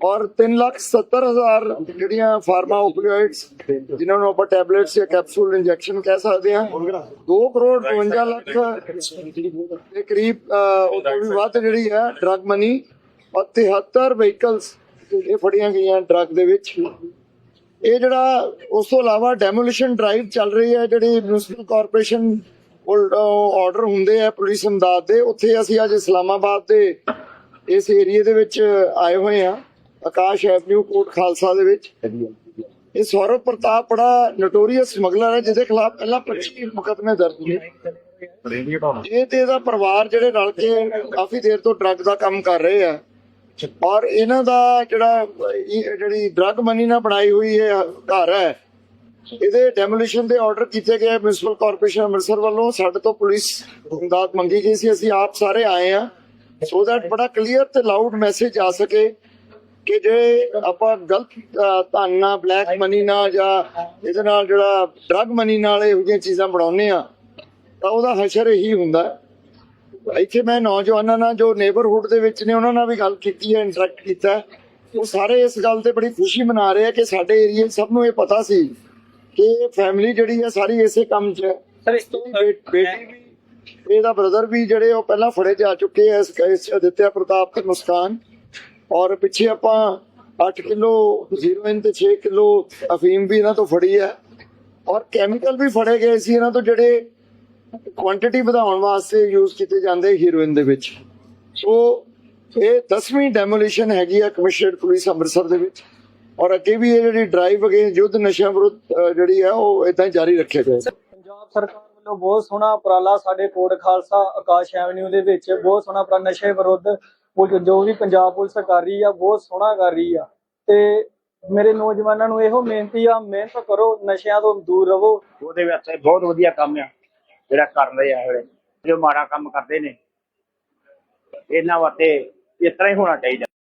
ਔਰ 370000 ਜਿਹੜੀਆਂ ਫਾਰਮਾ ਓਪੀਓਇਡਸ ਜਿਨ੍ਹਾਂ ਨੂੰ ਆਪਾਂ ਟੈਬਲੇਟਸ ਜਾਂ ਕੈਪਸੂਲ ਇੰਜੈਕਸ਼ਨ ਕਹਿ ਸਕਦੇ ਹਾਂ 2 ਕਰੋੜ 52 ਲੱਖ ਦੇ ਕਰੀਬ ਉਹ ਤੋਂ ਵੀ ਵੱਧ ਜਿਹੜੀ ਹੈ ਡਰੱਗ ਮਨੀ ਔਰ 73 ਵਹੀਕਲਸ ਇਹ ਫੜੀਆਂ ਗਈਆਂ ਡਰੱਗ ਦੇ ਵਿੱਚ। ਇਹ ਜਿਹੜਾ ਉਸ ਤੋਂ ਇਲਾਵਾ ਡੈਮੋਲੀਸ਼ਨ ਡਰਾਈਵ ਚੱਲ ਰਹੀ ਹੈ, ਜਿਹੜੀ ਮਿਊਨਿਸਪਲ ਕਾਰਪੋਰੇਸ਼ਨ ਆਰਡਰ ਹੁੰਦੇ ਆ ਪੁਲਿਸ ਅਮਦਾਦ ਦੇ, ਉੱਥੇ ਅਸੀਂ ਅੱਜ ਇਸਲਾਮਾਬਾਦ ਦੇ ਇਸ ਏਰੀਏ ਦੇ ਵਿੱਚ ਆਏ ਹੋਏ ਆ ਆਕਾਸ਼ ਐਵਨਿਊ ਕੋਟ ਖਾਲਸਾ ਦੇ ਵਿੱਚ। ਇਹ ਸੌਰਵ ਪ੍ਰਤਾਪ ਬੜਾ ਨੋਟੋਰੀਅਸ ਸਮਗਲਰ ਹੈ, ਜਿਹਦੇ ਖਿਲਾਫ ਪਹਿਲਾਂ 25 ਮੁਕਦਮੇ ਦਰਜ ਨੇ। ਇਹ ਤੇ ਇਹਦਾ ਪਰਿਵਾਰ ਜਿਹੜੇ ਰਲ ਕੇ ਕਾਫੀ ਦੇਰ ਤੋਂ ਡਰੱਗ ਦਾ ਕੰਮ ਕਰ ਰਹੇ ਆ। ਔਰ ਇਹਨਾਂ ਦਾ ਜਿਹੜਾ ਜਿਹੜੀ ਡਰੱਗ ਮਨੀ ਨਾਲ ਬਣਾਈ ਹੋਈ ਇਹ ਘਰ ਹੈ, ਇਹਦੇ ਡੈਮੋਲੀਸ਼ਨ ਦੇ ਆਰਡਰ ਕੀਤੇ ਗਏ ਮਿਊਨਿਸਪਲ ਕਾਰਪੋਰੇਸ਼ਨ ਅੰਮ੍ਰਿਤਸਰ ਵੱਲੋਂ। ਸਾਡੇ ਤੋਂ ਪੁਲਿਸ ਇਮਦਾਦ ਮੰਗੀ ਗਈ ਸੀ, ਅਸੀਂ ਆਪ ਸਾਰੇ ਆਏ ਆ। ਸੋ ਦੈਟ ਬੜਾ ਕਲੀਅਰ ਤੇ ਲਾਊਡ ਮੈਸੇਜ ਆ ਸਕੇ। ਕਿ ਜੇ ਆਪਾਂ ਗਲਤ ਧਨ ਨਾਲ ਬਲੈਕ ਮਨੀ ਨਾਲ ਜਾਂ ਇਹਦੇ ਨਾਲ ਜਿਹੜਾ ਡਰੱਗ ਮਨੀ ਨਾਲ ਇਹੋ ਜਿਹੀਆਂ ਚੀਜ਼ਾਂ ਬਣਾਉਂਦੇ ਆ ਤਾਂ ਉਹਦਾ ਹਸ਼ਰ ਇਹੀ ਹੁੰਦਾ। ਇੱਥੇ ਮੈਂ ਨੌਜਵਾਨਾਂ ਨਾਲ ਜੋ ਨੇਬਰਹੁੱਡ ਦੇ ਵਿੱਚ ਨੇ ਉਹਨਾਂ ਨਾਲ ਵੀ ਗੱਲ ਕੀਤੀ ਹੈ ਇੰਟਰੈਕਟ ਕੀਤਾ। ਉਹ ਸਾਰੇ ਇਸ ਗੱਲ ਤੇ ਬੜੀ ਖੁਸ਼ੀ ਮਨਾ ਰਹੇ ਆ ਕਿ ਸਾਡੇ ਏਰੀਏ ਸਭ ਨੂੰ ਇਹ ਪਤਾ ਸੀ ਕਿ ਫੈਮਿਲੀ ਜਿਹੜੀ ਹੈ ਸਾਰੀ ਇਸੇ ਕੰਮ 'ਚ ਹੈ ਸਰ ਇਸ ਤੋਂ ਬੇ- ਬੇਟੀ ਵੀ ਇਹਦਾ ਬ੍ਰਦਰ ਵੀ ਜਿਹੜੇ ਉਹ ਪਹਿਲਾਂ ਫੜੇ ਜਾ ਚੁੱਕੇ ਐ ਇਸ ਕੇਸ 'ਚ ਅਦਿੱਤਿਆ ਪ੍ਰਤਾਪ ਤੇ ਮੁਸਕਾਨ ਔਰ ਪਿੱਛੇ ਆਪਾਂ 8 ਕਿਲੋ ਹੀਰੋਇਨ ਤੇ 6 ਕਿਲੋ ਅਫੀਮ ਵੀ ਇਹਨਾਂ ਤੋਂ ਫੜੀ ਹੈ। ਔਰ ਕੈਮੀਕਲ ਵੀ ਫੜੇ ਗਏ ਸੀ ਇਹਨਾਂ ਤੋਂ ਜਿਹੜੇ ਕੁਆਂਟੀਟੀ ਵਧਾਉਣ ਵਾਸਤੇ ਯੂਜ਼ ਕੀਤੇ ਜਾਂਦੇ ਹੀਰੋਇਨ ਦੇ ਵਿੱਚ। ਸੋ ਇਹ 10ਵੀਂ ਡੈਮੋਲੀਸ਼ਨ ਹੈਗੀ ਆ ਕਮਿਸ਼ਨਰੇਟ ਪੁਲਿਸ ਅੰਮ੍ਰਿਤਸਰ ਦੇ ਵਿੱਚ। ਔਰ ਅੱਗੇ ਵੀ ਇਹ ਜਿਹੜੀ ਡਰਾਈਵ ਅਗੇਂਸਟ ਯੁੱਧ ਨਸ਼ਿਆਂ ਵਿਰੁੱਧ ਜਿਹੜੀ ਆ ਉਹ ਇਦਾਂ ਜਾਰੀ ਰੱਖਿਆ ਜਾਏ ਪੰਜਾਬ ਸਰਕਾਰ ਵੱਲੋਂ ਬਹੁਤ ਸੋਹਣਾ ਉਪਰਾਲਾ ਸਾਡੇ ਕੋਟ ਖਾਲਸਾ ਆਕਾਸ਼ ਐਵਨਿਊ ਦੇ ਵਿੱਚ, ਬਹੁਤ ਸੋਹਣਾ ਉਪਰਾਲਾ ਨਸ਼ੇ ਵਿਰੁੱਧ ਉਹ ਜੋ- ਵੀ ਪੰਜਾਬ ਪੁਲਿਸ ਕਰ ਰਹੀ ਆ, ਬਹੁਤ ਸੋਹਣਾ ਕਰ ਰਹੀ ਆ। ਤੇ ਮੇਰੇ ਨੌਜਵਾਨਾਂ ਨੂੰ ਇਹੋ ਬੇਨਤੀ ਆ, ਮਿਹਨਤ ਕਰੋ, ਨਸ਼ਿਆਂ ਤੋਂ ਦੂਰ ਰਹੋ। ਉਹਦੇ ਵਾਸਤੇ ਬਹੁਤ ਵਧੀਆ ਕੰਮ ਆ, ਜਿਹੜਾ ਕਰ ਰਹੇ ਆ ਇਹ। ਜੋ ਮਾੜਾ ਕੰਮ ਕਰਦੇ ਨੇ, ਇਹਨਾਂ ਵਾਸਤੇ ਇਸ ਤਰ੍ਹਾਂ ਹੀ ਹੋਣਾ ਚਾਹੀਦਾ।